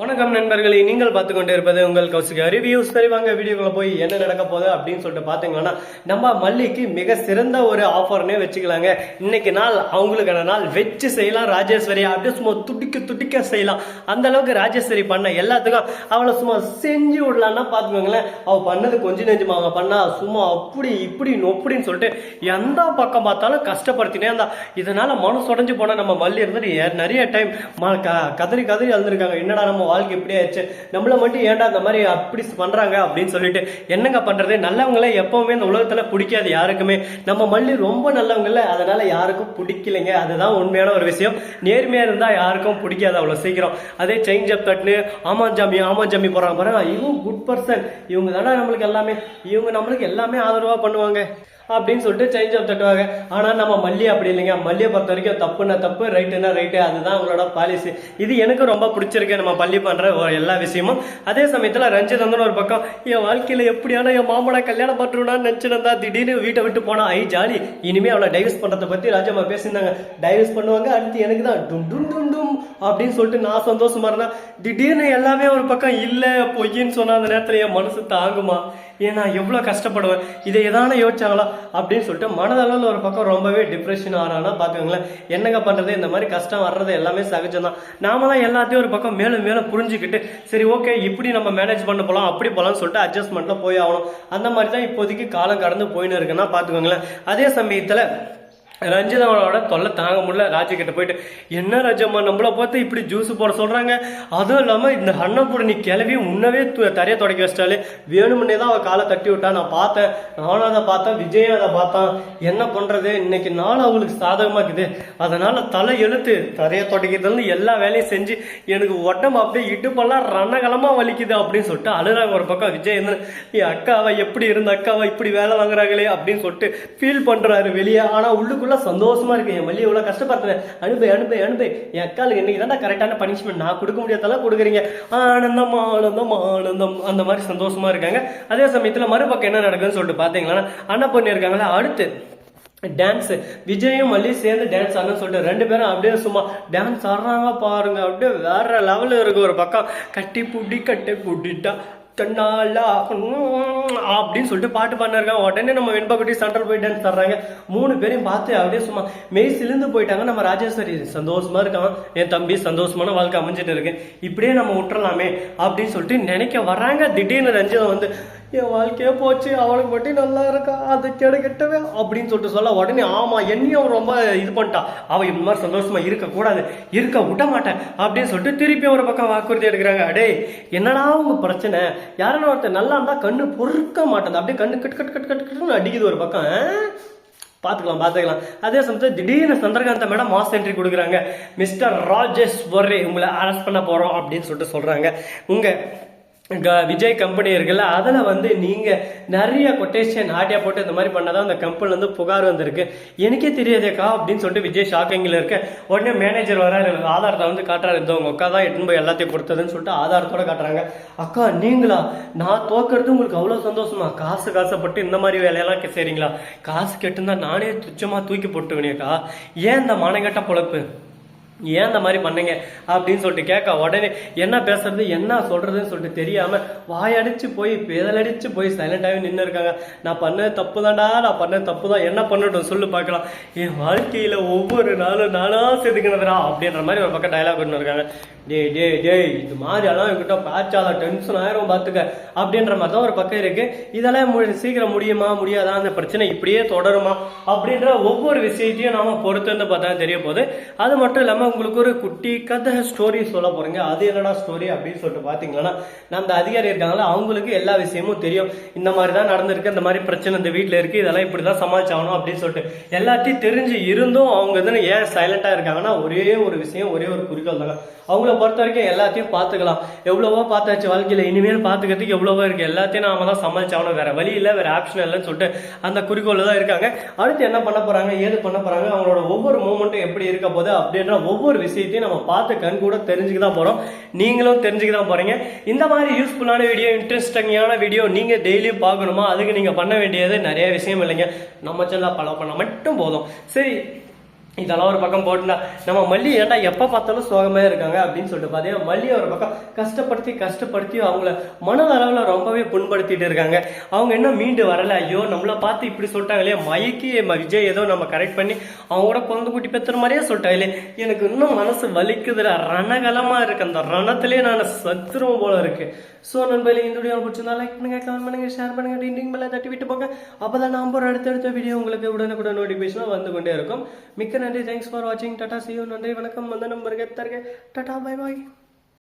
வணக்கம் நண்பர்களே நீங்கள் பார்த்து கொண்டே இருப்பது உங்கள் கௌசிகா ரிவ்யூஸ் தெரிவாங்க வீடியோக்குள்ள போய் என்ன நடக்க போகுது அப்படின்னு சொல்லிட்டு பார்த்தீங்கன்னா நம்ம மல்லிக்கு மிக சிறந்த ஒரு ஆஃபர்னே வச்சுக்கலாங்க. இன்னைக்கு நாள் அவங்களுக்கான நாள். வச்சு செய்யலாம் ராஜேஸ்வரி அப்படியே சும்மா துடிக்க துடிக்க செய்யலாம். அந்த அளவுக்கு ராஜேஸ்வரி பண்ண எல்லாத்துக்கும் அவளை சும்மா செஞ்சு விடலான்னா பார்த்துக்கோங்களேன். அவள் பண்ணது கொஞ்சம் நெஞ்சுமா அவள் பண்ணா சும்மா அப்படி இப்படி நொப்படின்னு சொல்லிட்டு எந்த பக்கம் பார்த்தாலும் கஷ்டப்படுத்தினே இருந்தா. இதனால மனசு உடஞ்சு போனால் நம்ம மல்லி இருந்துட்டு நிறைய டைம் கதறி கதறி அழுந்திருக்காங்க என்னடா நம்ம வாழ்க்கை எப்படி ஆயிடுச்சு. நம்மள மட்டும் ஏன்டா அந்த மாதிரி அப்படி பண்ணுறாங்க அப்படின்னு சொல்லிட்டு என்னங்க பண்ணுறது நல்லவங்கள எப்பவுமே இந்த உலகத்தில் பிடிக்காது யாருக்குமே. நம்ம மல்லி ரொம்ப நல்லவங்கள அதனால் யாருக்கும் பிடிக்கலைங்க. அதுதான் உண்மையான ஒரு விஷயம். நேர்மையாக இருந்தால் யாருக்கும் பிடிக்காது அவ்வளோ சீக்கிரம். அதே சேஞ்ச் அப் தட்டுன்னு ஆமாஞ்சாமி ஜாமி போகிறாங்க பாருங்க. இவங்க குட் பர்சன் இவங்க தானே நம்மளுக்கு எல்லாமே. இவங்க நம்மளுக்கு எல்லாமே ஆதரவாக பண்ணுவாங்க. அப்படின்னு சொல்லிட்டு சேஞ்ச் ஆஃப் தட்டுவாங்க ஆனால் நம்ம மல்லி அப்படி இல்லைங்க. மல்லியை பொறுத்த வரைக்கும் தப்புன்னா தப்பு ரைட்டுனா ரைட்டு அதுதான் அவங்களோட பாலிசி இது எனக்கு ரொம்ப பிடிச்சிருக்கு. நம்ம பள்ளி பண்ணுற எல்லா விஷயமும். அதே சமயத்தில் ரஞ்சித் வந்து ஒரு பக்கம் என் வாழ்க்கையில் எப்படியான என் மாமனை கல்யாணம் பண்ணுறோம்னா நினச்சிருந்தா திடீர்னு வீட்டை விட்டு போனா ஐ ஜாலி. இனிமே அவளை டைவர்ஸ் பண்ணுறதை பற்றி ராஜம்மா பேசியிருந்தாங்க. டைவர்ஸ் பண்ணுவாங்க அடுத்து எனக்கு தான் டும் டும் டும் டும் அப்படின்னு சொல்லிட்டு நான் சந்தோஷமா இருந்தேன். திடீர்னு எல்லாமே ஒரு பக்கம் இல்லை பொய்யின்னு சொன்ன அந்த நேரத்தில் என் மனசு தாங்குமா? ஏன்னா எவ்வளோ கஷ்டப்படுவேன்? இதை எதான யோசிச்சாங்களா? அப்படின்னு சொல்லிட்டு மனதளவில் ஒரு பக்கம் ரொம்பவே டிப்ரெஷன் ஆறானா பார்த்துக்கோங்களேன் என்னங்க பண்ணுறது இந்த மாதிரி கஷ்டம் வர்றது எல்லாமே சகஜம் தான் நாம தான் எல்லாத்தையும் ஒரு பக்கம் மேலும் மேலும் புரிஞ்சுக்கிட்டு சரி ஓகே இப்படி நம்ம மேனேஜ் பண்ண போகலாம் அப்படி போகலாம்னு சொல்லிட்டு அட்ஜஸ்ட்மெண்ட்டில் போய் ஆகணும். அந்த மாதிரி தான் இப்போதைக்கு காலம் கடந்து போயின்னு இருக்குன்னா பார்த்துக்கோங்களேன். அதே சமயத்தில் ரஞ்சிதாவோட தொல்லை தாங்க முடியல. ராஜா கிட்ட போயிட்டு என்ன ராஜம்மா நம்மள பார்த்து இப்படி ஜூஸ் போட சொல்றாங்க? அதுவும் இல்லாமல் இந்த அன்னப்பூட நீ கிளவி உன்னவே து- தரைய தொடக்கி வச்சிட்டாலே வேணுமுன்னே தான் அவள் காலை தட்டி விட்டா. நான் பார்த்தேன். நானும் அதை பார்த்தேன். விஜயும் அதை பார்த்தான். என்ன பண்றது? இன்னைக்கு நாள் அவங்களுக்கு சாதகமா இருக்குது அதனால தலை எழுத்து. தரைய தொடக்கிறதுல இருந்து எல்லா வேலையும் செஞ்சு எனக்கு உடம்பு அப்படியே இடுப்பெல்லாம் ரணகலமா வலிக்குது அப்படின்னு சொல்லிட்டு அழுறாங்க ஒரு பக்கம் விஜய் இருந்து அக்காவை எப்படி இருந்த அக்காவை? இப்படி வேலை வாங்குறாங்களே அப்படின்னு சொல்லிட்டு ஃபீல் பண்றாரு வெளியே. ஆனா உள்ளுக்குள்ள சந்தோஷமா இருக்கு. என் மல்லி எவ்வளவு கஷ்டப்படுறேன் அனுப்பு அனுப்பு அனுப்பு என் அக்காளுக்கு இன்னைக்கு தான் கரெக்டான பனிஷ்மெண்ட் நான் கொடுக்க முடியாதெல்லாம் கொடுக்குறீங்க. ஆனந்தம் ஆனந்தம் ஆனந்தம். அந்த மாதிரி சந்தோஷமா இருக்காங்க. அதே சமயத்துல மறுபக்கம் என்ன நடக்குதுன்னு சொல்லிட்டு பாத்தீங்களா? அண்ணா பொண்ணு இருக்காங்களா அடுத்து டான்ஸ் விஜயும் மல்லி சேர்ந்து டான்ஸ் ஆடணும்னு சொல்லிட்டு ரெண்டு பேரும் அப்படியே சும்மா டான்ஸ் ஆடுறாங்க பாருங்க. அப்படியே வேற லெவலில் இருக்கு ஒரு பக்கம். கட்டி புடி கட்டி புடிட்டா அப்படின்னு சொல்லிட்டு பாட்டு பாடினாருக்காங்க உடனே நம்ம வெண்பாக்குட்டி சென்டர் போய் டான்ஸ் தர்றாங்க மூணு பேரையும் பார்த்து அப்படியே சும்மா மெய் சிலிந்து போயிட்டாங்க. நம்ம ராஜேஸ்வரி சந்தோஷமா இருக்கான். என் தம்பி சந்தோஷமான வாழ்க்கை அமைஞ்சிட்டு இருக்கு. இப்படியே நம்ம விட்டுறலாமே அப்படின்னு சொல்லிட்டு நினைக்க வராங்க திடீர்னு ரஞ்சிதம் வந்து என் வாழ்க்கையே போச்சு அவளுக்கு மட்டும் நல்லா இருக்கா? அது கெட கெட்டவே அப்படின்னு சொல்லிட்டு சொல்ல உடனே ஆமா என்னையும் அவன் ரொம்ப இது பண்ணிட்டா. அவள் இந்த மாதிரி சந்தோஷமா இருக்க கூடாது இருக்க விட மாட்டேன் அப்படின்னு சொல்லிட்டு திருப்பி ஒரு பக்கம் வாக்குறுதி எடுக்கிறாங்க. அடே என்னடா உங்க பிரச்சனை? யாரும் ஒருத்தர் நல்லா இருந்தா கண்ணு பொறுக்க மாட்டேன். அப்படியே கண்ணு கட் கட் கட் கட் கட்டுன்னு அடிக்குது ஒரு பக்கம். ஆ? பார்த்துக்கலாம் பார்த்துக்கலாம். அதே சமயத்தில் திடீர்னு சந்திரகாந்த மேடம் மாஸ் என்ட்ரி கொடுக்குறாங்க. மிஸ்டர் ராஜேஸ்வரே உங்களை அரெஸ்ட் பண்ண போகிறோம் அப்படின்னு சொல்லிட்டு சொல்கிறாங்க உங்கள் விஜய் கம்பெனி இருக்குல்ல அதில் வந்து நீங்கள் நிறைய கொட்டேஷன் ஆட்டியா போட்டு இந்த மாதிரி பண்ணாதான் அந்த கம்பெனிலேருந்து புகார் வந்திருக்கு. எனக்கே தெரியாதேக்கா அப்படின்னு சொல்லிட்டு விஜய் ஷாக்கிங்கில் இருக்க. உடனே மேனேஜர் வராரு ஆதாரத்தை வந்து காட்டுறாரு. இந்த உங்கள் அக்கா தான் எட்டுன்னு போய் எல்லாத்தையும் கொடுத்ததுன்னு சொல்லிட்டு ஆதாரத்தோட காட்டுறாங்க. அக்கா நீங்களா? நான் தோக்கிறது உங்களுக்கு அவ்வளோ சந்தோஷமா? காசு காசைப்பட்டு இந்த மாதிரி வேலையெல்லாம் சரிங்களா காசு கெட்டுந்தா நானே துச்சமாக தூக்கி போட்டுவினேக்கா ஏன் இந்த மனங்கட்ட பொழப்பு? ஏன் இந்த மாதிரி பண்ணீங்க? அப்படின்னு சொல்லிட்டு கேட்க உடனே என்ன பேசுறது? என்ன சொல்றதுன்னு சொல்லிட்டு தெரியாம வாயடிச்சு போய் பேதலடிச்சு போய் சைலண்டாகவே நின்று இருக்காங்க. நான் பண்ணது தப்பு தான்டா நான் பண்ணது தப்பு தான் என்ன பண்ணட்டும் சொல்லு பார்க்கலாம். என் வாழ்க்கையில ஒவ்வொரு நாளும் நானா செதுக்கினதுடா அப்படின்ற மாதிரி ஒரு பக்கம் டயலாக் ஒன்று இருக்காங்க டேய் டேய் டேய் இது மாதிரி எல்லாம் என்கிட்ட பேச்சால டென்ஷன் ஆயிரும் பார்த்துக்க அப்படின்ற மாதிரி தான் ஒரு பக்கம் இருக்கு. இதெல்லாம் மு- சீக்கிரம் முடியுமா? முடியாதா? அந்த பிரச்சனை இப்படியே தொடருமா? அப்படின்ற ஒவ்வொரு விஷயத்தையும் நாம பொறுத்து வந்து பார்த்தா தெரிய போகுது. அது மட்டும் இல்லாம உங்களுக்கு ஒரு குட்டி கதை ஸ்டோரி சொல்ல போறீங்க. அது என்னடா ஸ்டோரி அப்படின்னு சொல்லிட்டு பாத்தீங்கன்னா நம்ம அந்த அதிகாரி இருக்காங்களா அவங்களுக்கு எல்லா விஷயமும் தெரியும். இந்த மாதிரி தான் நடந்திருக்கு இந்த மாதிரி பிரச்சனை இந்த வீட்டில் இருக்கு இதெல்லாம் இப்படி தான் சமாளிச்சாகணும் அப்படின்னு சொல்லிட்டு எல்லாத்தையும் தெரிஞ்சு இருந்தும் அவங்க இதுன்னு ஏன் சைலண்ட்டாக இருக்காங்கன்னா ஒரே ஒரு விஷயம் ஒரே ஒரு குறிக்கோள் தாங்க. அவங்கள பொறுத்த வரைக்கும் எல்லாத்தையும் பார்த்துக்கலாம். எவ்வளவோ பார்த்தாச்சு வாழ்க்கையில் இனிமேல் பார்த்துக்கிறதுக்கு எவ்வளவோ இருக்கு. எல்லாத்தையும் நாம தான் சமாளிச்சாகணும். வேற வழி இல்லை வேற ஆப்ஷன் இல்லைன்னு சொல்லிட்டு அந்த குறிக்கோள் தான் இருக்காங்க. அடுத்து என்ன பண்ண போறாங்க ஏது பண்ண போறாங்க அவங்களோட ஒவ்வொரு மூமெண்ட்டும் எப்படி இருக்க போது அப்படின்ற ஒவ்வொரு விஷயத்தையும் நம்ம பார்த்து கண் கூட தெரிஞ்சுக்க தான் போகிறோம் நீங்களும் தெரிஞ்சுக்க தான் போகிறீங்க இந்த மாதிரி யூஸ்ஃபுல்லான வீடியோ இன்ட்ரெஸ்டிங்கான வீடியோ நீங்கள் டெய்லியும் பார்க்கணுமா? அதுக்கு நீங்கள் பண்ண வேண்டியது நிறைய விஷயம் இல்லைங்க. நம்ம சேனலை ஃபாலோ பண்ணால் மட்டும் போதும். சரி இதெல்லாம் ஒரு பக்கம் போட்டுனா நம்ம மல்லி ஏன்டா எப்போ பார்த்தாலும் சோகமே இருக்காங்க அப்படின்னு சொல்லிட்டு பார்த்தீங்கன்னா மல்லி ஒரு பக்கம் கஷ்டப்படுத்தி கஷ்டப்படுத்தி அவங்கள மனதளவில் ரொம்பவே புண்படுத்திட்டு இருக்காங்க. அவங்க என்ன மீண்டு வரல. ஐயோ நம்மளை பார்த்து இப்படி சொல்லிட்டாங்களே மயக்கி விஜய் ஏதோ நம்ம கரெக்ட் பண்ணி அவங்க கூட குழந்தை குட்டி பெத்துற மாதிரியே சொல்லிட்டாங்களே. எனக்கு இன்னும் மனசு வலிக்குதுல ரணகலமாக இருக்கு. அந்த ரணத்திலே நான் சத்துருவம் போல இருக்கு. ஸோ நண்பர்களே இந்த வீடியோ பிடிச்சிருந்தா லைக் பண்ணுங்க கமெண்ட் பண்ணுங்க ஷேர் பண்ணுங்க டிண்டிங் பெல்ல தட்டி விட்டு போங்க. அப்பதான் நாம் ஒரு அடுத்தடுத்த வீடியோ உங்களுக்கு உடனுக்குடன் நோட்டிஃபிகேஷனாக வந்து கொண்டே இருக்கும். மிக்க நன்றி. தேங்க்ஸ் ஃபார் வாட்சிங் டாடா சியூ நன்றி. வணக்கம். வந்த நம்பருக்கு தருக. Tata bye bye